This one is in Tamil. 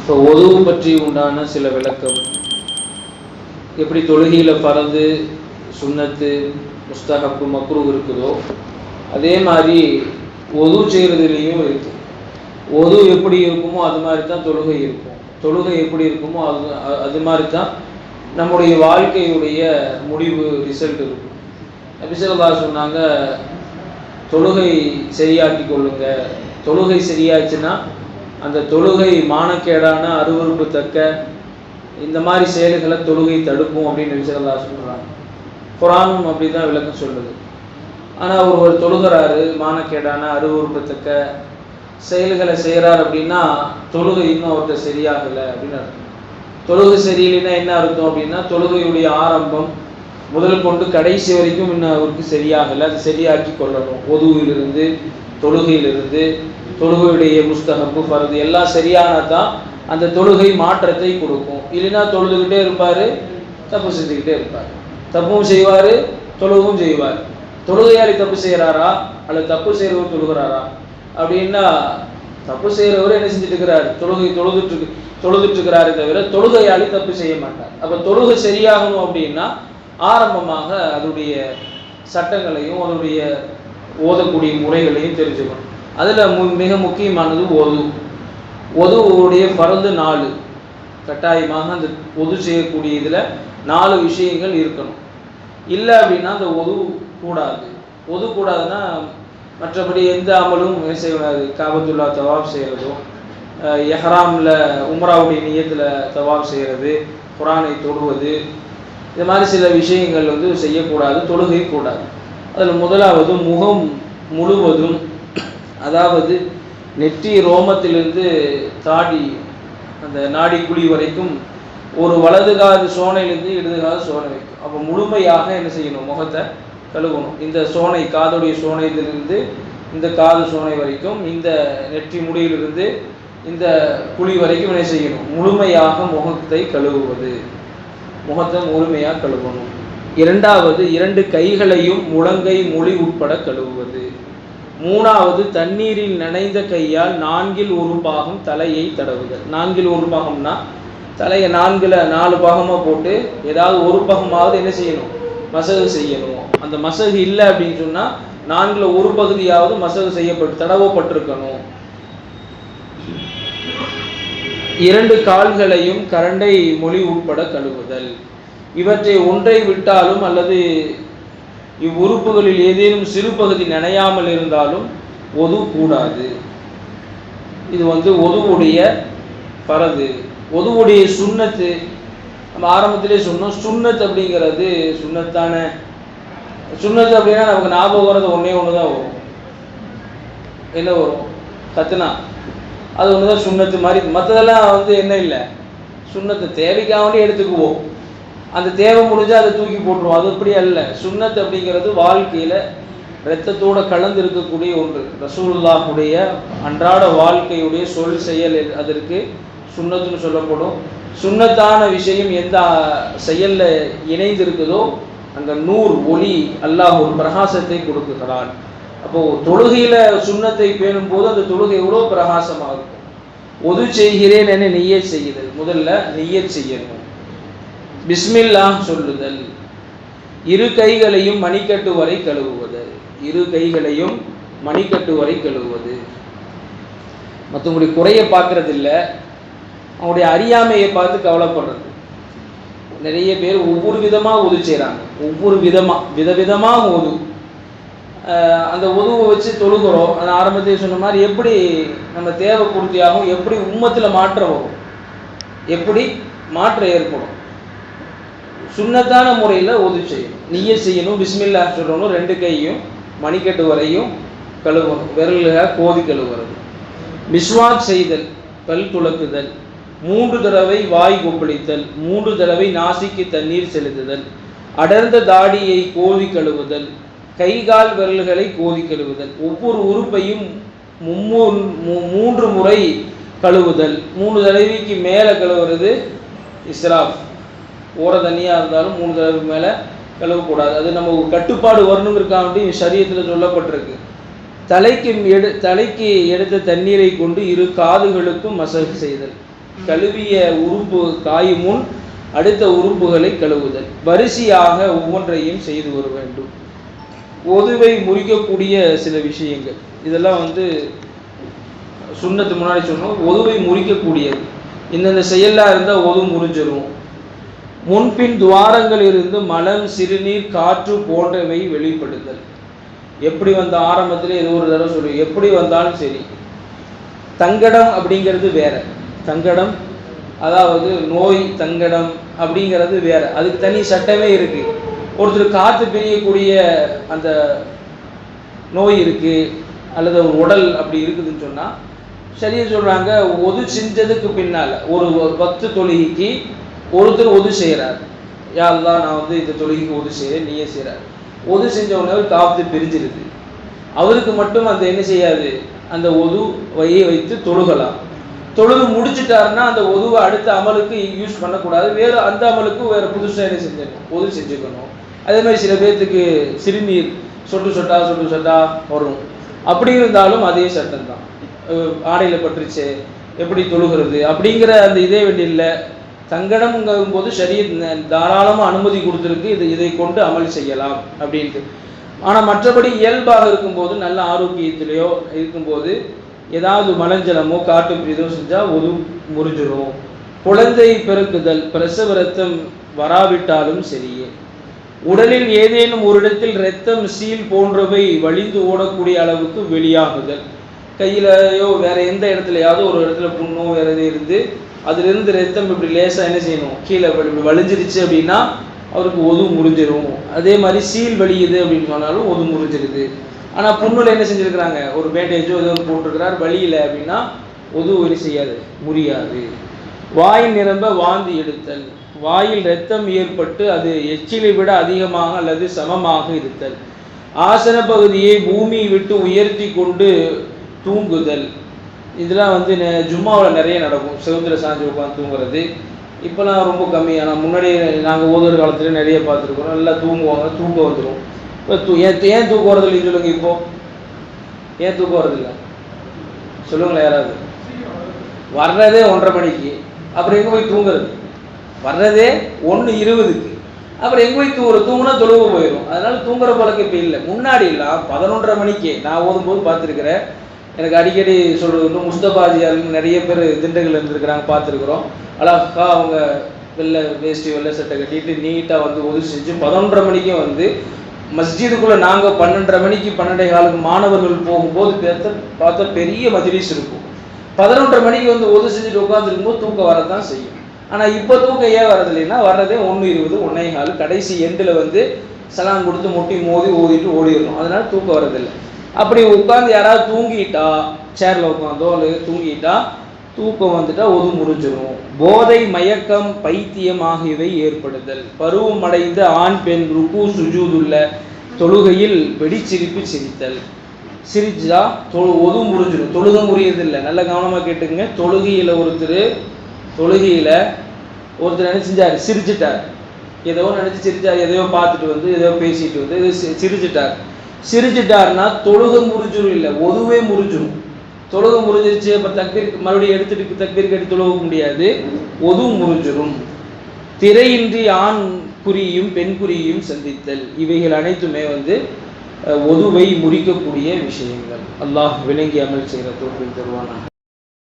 இப்போ ஒதுவு பற்றி உண்டான சில விளக்கம். எப்படி தொழுகையில் பறந்து சுன்னத்து முஸ்தகப்பு மக்ரூ இருக்குதோ அதே மாதிரி ஒது செய்கிறதுலேயும் இருக்கு. ஒது எப்படி இருக்குமோ அது மாதிரி தான் தொழுகை இருக்கும். தொழுகை எப்படி இருக்குமோ அது அது மாதிரி தான் நம்முடைய வாழ்க்கையுடைய முடிவு ரிசல்ட் இருக்கும். நபிசல்லா சொன்னாங்க தொழுகை சரியாக்கி கொள்ளுங்க. தொழுகை சரியாச்சுன்னா அந்த தொழுகை மானக்கேடான அருவருப்புத்தக்க இந்த மாதிரி செயல்களை தொழுகை தடுக்கும் அப்படின்னு நபிசல்லா சொல்கிறாங்க குரானும் அப்படி தான் விளக்கம் சொல்லுது. ஆனால் ஒருவர் தொழுகிறாரு மானக்கேடான அருவருப்பத்தக்க செயல்களை செய்கிறார் அப்படின்னா தொழுகை இன்னும் அவர்கிட்ட சரியாகலை அப்படின்னு அர்த்தம். தொழுகை சரியில்லைன்னா என்ன அர்த்தம் அப்படின்னா தொழுகையுடைய ஆரம்பம் முதல் கொண்டு கடைசி வரைக்கும் இன்னும் அவருக்கு சரியாகலை. அது சரியாக்கி கொள்ளணும். ஒதுவிலிருந்து தொழுகையிலிருந்து தொழுகையுடைய முஸ்தகப்பு பருது எல்லாம் சரியானதான் அந்த தொழுகை மாற்றத்தை கொடுக்கும். இல்லைன்னா தொழுதுகிட்டே இருப்பார் தப்பு செஞ்சுக்கிட்டே இருப்பார். தப்பும் செய்வார் தொழுகவும் செய்வார். தொழுகையாளி தப்பு செய்கிறாரா அல்லது தப்பு செய்கிறவர் தொழுகிறாரா? அப்படின்னா தப்பு செய்கிறவர் என்ன செஞ்சுட்டு இருக்கிறார் தொழுகை தொழுதுட்டு இருக்கு- தொழுதுட்டு இருக்கிறாரே தவிர தொழுகையாளி தப்பு செய்ய மாட்டார். அப்போ தொழுகை சரியாகணும் அப்படின்னா ஆரம்பமாக அதனுடைய சட்டங்களையும் அதனுடைய ஓதக்கூடிய முறைகளையும் தெரிஞ்சுக்கணும். அதில் மு மிக முக்கியமானது ஒது. ஒதுவுடைய பரந்து நாலு. கட்டாயமாக அந்த ஒது செய்யக்கூடிய இதில் நாலு விஷயங்கள் இருக்கணும். இல்லை அப்படின்னா அந்த ஒது கூடாது. ஒது கூடாதுன்னா மற்றபடி எந்த அமலும் செய்யாது காபத்துல்லா தவாப் செய்கிறதோ எஹராமில் உம்ராவுடைய நியத்தில் தவாப் செய்கிறது குரானை தொடுவது இது மாதிரி சில விஷயங்கள் வந்து செய்யக்கூடாது தொழுகை கூடாது அதில் முதலாவது முகம் முழுவதும் அதாவது நெற்றி ரோமத்திலிருந்து தாடி அந்த நாடி குழி வரைக்கும் ஒரு வலது காது சோனையிலிருந்து இடது காது சோனை வைக்கும் அப்போ முழுமையாக என்ன செய்யணும்? முகத்தை கழுவணும். இந்த சோனை காதுடைய சோனையிலிருந்து இந்த காது சோனை வரைக்கும் இந்த நெற்றி முடியிலிருந்து இந்த குழி வரைக்கும் என்ன செய்யணும்? முழுமையாக முகத்தை கழுவுவது. முகத்தை முழுமையாக கழுவணும். இரண்டாவது இரண்டு கைகளையும் முழங்கை மொழி உட்பட கழுவுவது. மூணாவது தண்ணீரில் நனைந்த கையால் நான்கில் ஒரு பாகம் தலையை தடவுதல் நான்கில் ஒரு பாகம்னா தலையை நான்கில் நாலு பாகமாக போட்டு ஏதாவது ஒரு பாகமாவது என்ன செய்யணும்? மசகு செய்யணும். அந்த மசகு இல்லை அப்படின்னு சொன்னால் நான்கில் ஒரு பகுதியாவது மசகு செய்யப்பட்டு தடவப்பட்டிருக்கணும். இரண்டு கால்களையும் கரண்டை மொழி உட்பட கழுவுதல். இவற்றை ஒன்றை விட்டாலும் அல்லது இவ்வுறுப்புகளில் ஏதேனும் சிறு பகுதி நனையாமல் இருந்தாலும் ஒது கூடாது. இது வந்து ஒதுவுடைய பரது. ஒதுவுடைய சுண்ணத்து நம்ம ஆரம்பத்திலே சொன்னோம் சுண்ணத் அப்படிங்கிறது சுண்ணத்தான சுண்ணத்து அப்படின்னா நமக்கு ஞாபகம் வர்றது ஒன்றே ஒன்று தான் வரும். என்ன வரும்? கத்துனா. அது ஒன்று தான் சுண்ணத்து மாதிரி மற்றதெல்லாம் வந்து என்ன இல்லை? சுண்ணத்தை தேவைக்காக வேண்டிய எடுத்துக்குவோம். அந்த தேவை முடிஞ்சால் அதை தூக்கி போட்டுருவோம் அது அப்படி அல்ல. சுண்ணத் அப்படிங்கிறது வாழ்க்கையில் இரத்தத்தோட கலந்து இருக்கக்கூடிய ஒன்று. ரசூலுல்லாஹுடைய அன்றாட வாழ்க்கையுடைய சொல் செயல் அதற்கு சுண்ணத்துன்னு சொல்லப்படும். சுண்ணத்தான விஷயம் எந்த செயலில் இணைந்து இருக்குதோ அந்த நூர் ஒளி அல்லாஹ் ஒரு பிரகாசத்தை கொடுக்குகிறான். அப்போ தொழுகையில சுண்ணத்தை பேணும் போது அந்த தொழுகை எவ்வளோ பிரகாசமாக இருக்கும் ஒது செய்கிறேன் என நெய்ய செய்யுதல். முதல்ல நெய்ய செய்யணும். பிஸ்மில்லா சொல்லுதல். இரு கைகளையும் மணிக்கட்டு வரை கழுவுவது. இரு கைகளையும் மணிக்கட்டு வரை கழுவுவது. மற்றவங்களுடைய குறையை பார்க்கறது இல்லை அவங்களுடைய அறியாமையை பார்த்து கவலைப்படுறது. நிறைய பேர் ஒவ்வொரு விதமாக உது செய்கிறாங்க ஒவ்வொரு விதமாக விதவிதமாக உது அந்த உதுவை வச்சு தொழுகிறோம். அந்த ஆரம்பத்தில் சொன்ன மாதிரி எப்படி நம்ம தேவை பூர்த்தியாகும் எப்படி உம்மத்தில் மாற்றம் வரும்? எப்படி மாற்றம் ஏற்படும்? சுன்னத்தான முறையில் ஒது செய்யணும். நீயே செய்யணும் பிஸ்மில்லா சொல்லணும் ரெண்டு கையும் மணிக்கட்டு வரையும் கழுவணும். விரல்களாக கோதி கழுவுறது. மிஸ்வாக் செய்தல் பல் துலக்குதல் மூன்று தடவை வாய் கொப்பளித்தல் மூன்று தடவை நாசிக்கு தண்ணீர் செலுத்துதல் அடர்ந்த தாடியை கோதி கழுவுதல் கை கால் விரல்களை கோதி கழுவுதல் ஒவ்வொரு உறுப்பையும் மூன்று முறை கழுவுதல் மூணு தடவைக்கு மேலே கழுவுறது இஸ்ராஃப் ஓர தண்ணியாக இருந்தாலும் மூணு தடவைக்கு மேலே கழுவக்கூடாது. அது நம்ம ஒரு கட்டுப்பாடு வரணுங்கிறக்காண்டி சரியத்தில் சொல்லப்பட்டிருக்கு. தலைக்கு எடு தலைக்கு எடுத்த தண்ணீரை கொண்டு இரு காதுகளுக்கும் மசகு செய்தல். கழுவிய உறுப்பு காயும் முன் அடுத்த உறுப்புகளை கழுவுதல். வரிசையாக ஒவ்வொன்றையும் செய்து வர வேண்டும். ஒதுவை முறிக்கக்கூடிய சில விஷயங்கள். இதெல்லாம் வந்து சுண்ணத்து முன்னாடி சொன்னோம் ஒதுவை முறிக்கக்கூடியது. இந்தந்த செயலாக இருந்தால் ஒது முறிஞ்சிடும் முன்பின் துவாரங்களிலிருந்து மலம் சிறுநீர் காற்று போன்றவை வெளிப்படுதல். எப்படி வந்த ஆரம்பத்தில் ஏதோ ஒரு தடவை சொல்லி எப்படி வந்தாலும் சரி. தங்கடம் அப்படிங்கிறது வேற. தங்கடம் அதாவது நோய் தங்கடம் அப்படிங்கிறது வேற. அதுக்கு தனி சட்டமே இருக்கு. ஒருத்தர் காற்று பிரியக்கூடிய அந்த நோய் இருக்கு அல்லது ஒரு உடல் அப்படி இருக்குதுன்னு சொன்னா சரியா சொல்றாங்க. ஒது செஞ்சதுக்கு பின்னால ஒரு பத்து தொழுகைக்கு ஒருத்தர் ஒது செய்கிறார் யாரெல்லாம் நான் வந்து இந்த தொழுகைக்கு ஒது செய்கிறேன் நீயே செய்கிறார் ஒது செஞ்ச உடனே காத்து பிரிஞ்சிருது. அவருக்கு மட்டும் அந்த என்ன செய்யாது? அந்த ஒது வையை வைத்து தொழுகலாம். தொழுது முடிச்சிட்டாருன்னா அந்த ஒதுவை அடுத்த அமலுக்கு யூஸ் பண்ணக்கூடாது. வேறு அந்த அமலுக்கு வேறு புதுசாக என்ன செஞ்சிடணும் ஒது செஞ்சுக்கணும் அதே மாதிரி சில பேர்த்துக்கு சிறுநீர் சொட்டு சொட்டா சொட்டு சொட்டா வரும். அப்படி இருந்தாலும் அதே சட்டம் தான். ஆடையில் பட்டுருச்சு எப்படி தொழுகிறது? அப்படிங்கிற அந்த இதே வேண்டியில்லை. தங்கடம்ங்கும் போது சரீர் தாராளமாக அனுமதி கொடுத்துருக்கு இது இதை கொண்டு அமல் செய்யலாம் அப்படின்ட்டு. ஆனால் மற்றபடி இயல்பாக இருக்கும்போது நல்ல ஆரோக்கியத்திலேயோ இருக்கும்போது ஏதாவது மலஞ்சலமோ காட்டு பிரிதோ செஞ்சால் ஒரு முறிஞ்சிடும் குழந்தை பெருக்குதல் பிரசவ ரத்தம் வராவிட்டாலும் சரியே உடலில் ஏதேனும் ஒரு இடத்தில் இரத்தம் சீல் போன்றவை வழிந்து ஓடக்கூடிய அளவுக்கு வெளியாகுதல். கையிலையோ வேற எந்த இடத்துலையாவது ஒரு இடத்துல புண்ணோ வேற எது இருந்து அதுலேருந்து ரத்தம் இப்படி லேசாக என்ன செய்யணும்? கீழே இப்படி வலிஞ்சிருச்சு அப்படின்னா அவருக்கு ஒது முறிஞ்சிரும். அதே மாதிரி சீல் வலியுது அப்படின்னு சொன்னாலும் ஒது முறிஞ்சிருது. ஆனால் புண்ணுல என்ன செஞ்சுருக்கிறாங்க? ஒரு பேண்டேஜோ ஏதோ ஒன்று போட்டிருக்கிறார். வழியில் அப்படின்னா ஒது ஒரு செய்யாது. முறியாது. வாய் நிரம்ப வாந்தி எடுத்தல். வாயில் ரத்தம் ஏற்பட்டு அது எச்சிலை விட அதிகமாக அல்லது சமமாக இருத்தல். ஆசன பகுதியை பூமியை விட்டு உயர்த்தி கொண்டு தூங்குதல். இதெல்லாம் வந்து ஜும்மாவில் நிறைய நடக்கும். செவுத்துல சாஞ்சி உட்காந்து தூங்குறது. இப்போலாம் ரொம்ப கம்மி. ஆனால் முன்னாடி நாங்கள் ஓதுற காலத்துல நிறைய பார்த்துருக்குறோம் நல்லா தூங்குவாங்க தூக்கம் வந்துடும் இப்போ தூ ஏன் ஏன் தூக்கம் வரதில்லைன்னு சொல்லுங்க இப்போ? ஏன் தூக்கம் வரதில்லை? சொல்லுங்களேன் யாராவது. வர்றதே ஒன்றரை மணிக்கு. அப்புறம் எங்கே போய் தூங்குறது? வர்றதே ஒன்று இருபதுக்கு. அப்புறம் எங்கே போய் தூங்குற தூங்குனா தொழுவு போயிடும் அதனால தூங்குற பழக்கம் இப்போ இல்லை. முன்னாடி முன்னாடிலாம் பதினொன்றரை மணிக்கு நான் ஓதும்போது பார்த்துருக்குறேன். எனக்கு அடிக்கடி சொல்கிறது முஸ்தபாஜியால் நிறைய பேர் திண்டுகள் இருந்திருக்கிறாங்க பார்த்துருக்குறோம். அழகா அவங்க வெள்ளை வேஷ்டி வெள்ளை சட்டை கட்டிட்டு நீட்டாக வந்து உதவி செஞ்சு பதினொன்றரை மணிக்கும் வந்து மஸ்ஜிதுக்குள்ளே நாங்கள் பன்னெண்டரை மணிக்கு பன்னெண்டே காலுக்கு மாணவர்கள் போகும்போது பார்த்த பார்த்தா பெரிய மஜ்லிஸ் இருக்கும். பதினொன்றரை மணிக்கு வந்து ஒது செஞ்சுட்டு உட்காந்துருக்கும் போது தூக்கம் வரதான் செய்யும். ஆனால் இப்போ தூக்கம் ஏன் வரதில்லைன்னா வர்றதே ஒன்று இருபது ஒன்றே கால். கடைசி எண்டில் வந்து சலாம் கொடுத்து முட்டி மோதி ஓதிட்டு ஓடிடணும். அதனால தூக்கம் வரதில்லை. அப்படி உட்காந்து யாராவது தூங்கிட்டா சேரில் உட்காந்தோ அல்லது தூங்கிட்டா தூக்கம் வந்துட்டா ஒது முறிஞ்சிடும் போதை மயக்கம் பைத்தியம் ஆகியவை ஏற்படுதல். பருவம் அடைந்த ஆண் பெண் ருக்கு சுஜூதுள்ள தொழுகையில் வெடிச்சிரிப்பு சிரித்தல் சிரிச்சா தொழு ஒது முறிஞ்சிடும் தொழுக முறியதில்லை நல்ல கவனமாக கேட்டுங்க தொழுகையில் ஒருத்தர் தொழுகையில் ஒருத்தர் என்ன சிரிச்சிட்டார். ஏதோ நினச்சி சிரிச்சார் எதையோ பார்த்துட்டு வந்து ஏதோ பேசிட்டு வந்து சிரிச்சிட்டார். சிரிச்சிட்டாருன்னா தொழுக முறிஞ்சிரும் இல்லை ஒதுவே முறிஞ்சிரும். தொழுக முறிஞ்சிருச்சு அப்போ தக்பீர் மறுபடியும் எடுத்துட்டு தக்பீர் கட்டி தொழுக முடியாது. ஒது முறிஞ்சிரும். திரையின்றி ஆண் குறியும் பெண் குறியும் சந்தித்தல். இவைகள் அனைத்துமே வந்து ஒதுவை முறிக்கக்கூடிய விஷயங்கள். அல்லாஹ் விளங்கி அமல் செய்கிற தோல்வி தருவானாக.